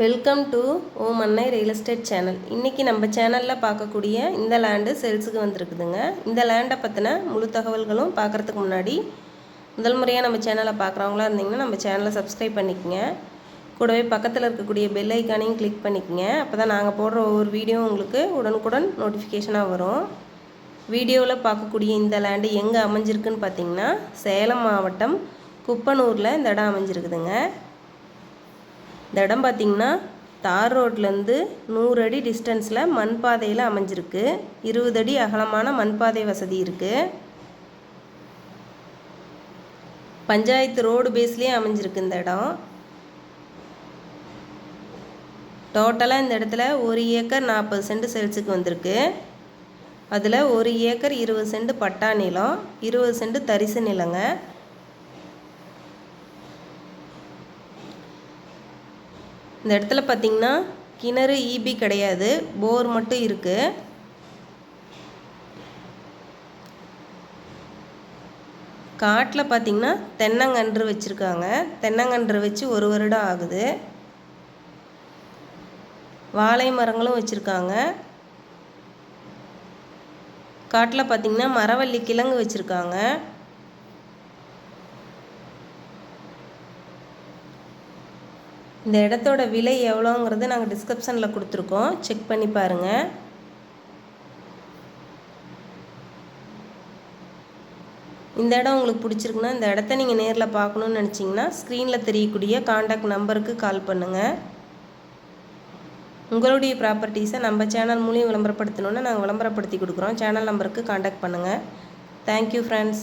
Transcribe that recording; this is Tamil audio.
வெல்கம் டு ஓம் அன்னை ரியல் எஸ்டேட் சேனல் இன்றைக்கி நம்ம சேனலில் பார்க்கக்கூடிய இந்த லேண்டு சேல்ஸுக்கு வந்திருக்குதுங்க. இந்த லேண்டை பற்றின முழு தகவல்களும் பார்க்குறதுக்கு முன்னாடி முதல் முறையாக நம்ம சேனலை பார்க்குறவங்களா இருந்தீங்கன்னா நம்ம சேனலை சப்ஸ்கிரைப் பண்ணிக்கங்க. கூடவே பக்கத்தில் இருக்கக்கூடிய பெல் ஐக்கானையும் கிளிக் பண்ணிக்கங்க. அப்போ தான் நாங்கள் போடுற ஒவ்வொரு வீடியோ உங்களுக்கு உடனுக்குடன் நோட்டிஃபிகேஷனாக வரும். வீடியோவில் பார்க்கக்கூடிய இந்த லேண்டு எங்கே அமைஞ்சிருக்குன்னு பார்த்தீங்கன்னா சேலம் மாவட்டம் குப்பனூரில் இந்த இடம் அமைஞ்சிருக்குதுங்க. இந்த இடம் பார்த்திங்கன்னா தார் ரோட்லேருந்து நூறு அடி டிஸ்டன்ஸில் மண் பாதையில் அமைஞ்சிருக்கு. இருபது அடி அகலமான மண் பாதை வசதி இருக்குது பஞ்சாயத்து ரோடு பேஸ்லேயே அமைஞ்சிருக்கு இந்த இடம். டோட்டலாக இந்த இடத்துல ஒரு ஏக்கர் நாற்பது சென்ட் செல்ஸுக்கு வந்திருக்கு. அதில் ஒரு ஏக்கர் இருபது சென்ட் பட்டா நிலம் இருபது சென்ட் தரிசு நிலங்க. இந்த இடத்துல பார்த்திங்கன்னா கிணறு ஈபி கிடையாது. போர் மட்டும் இருக்குது காட்டில் பார்த்திங்கன்னா தென்னங்கன்று வச்சுருக்காங்க. தென்னங்கன்று வச்சு ஒரு வருடம் ஆகுது. வாழை மரங்களும் வச்சுருக்காங்க. காட்டில் பார்த்திங்கன்னா மரவள்ளி கிழங்கு வச்சுருக்காங்க. இந்த இடத்தோட விலை எவ்வளோங்கிறத நாங்கள் டிஸ்கிரிப்ஷனில் கொடுத்துருக்கோம். செக் பண்ணி பாருங்கள் இந்த இடம் உங்களுக்கு பிடிச்சிருக்குன்னா இந்த இடத்த நீங்கள் நேரில் பார்க்கணுன்னு நினச்சிங்கன்னா ஸ்க்ரீனில் தெரியக்கூடிய காண்டாக்ட் நம்பருக்கு கால் பண்ணுங்கள் உங்களுடைய ப்ராப்பர்ட்டிஸை நம்ம சேனல் மூலியம் விளம்பரப்படுத்தணுன்னு நாங்கள் விளம்பரப்படுத்தி கொடுக்குறோம். சேனல் நம்பருக்கு காண்டாக்ட் பண்ணுங்கள் தேங்க்யூ ஃப்ரெண்ட்ஸ்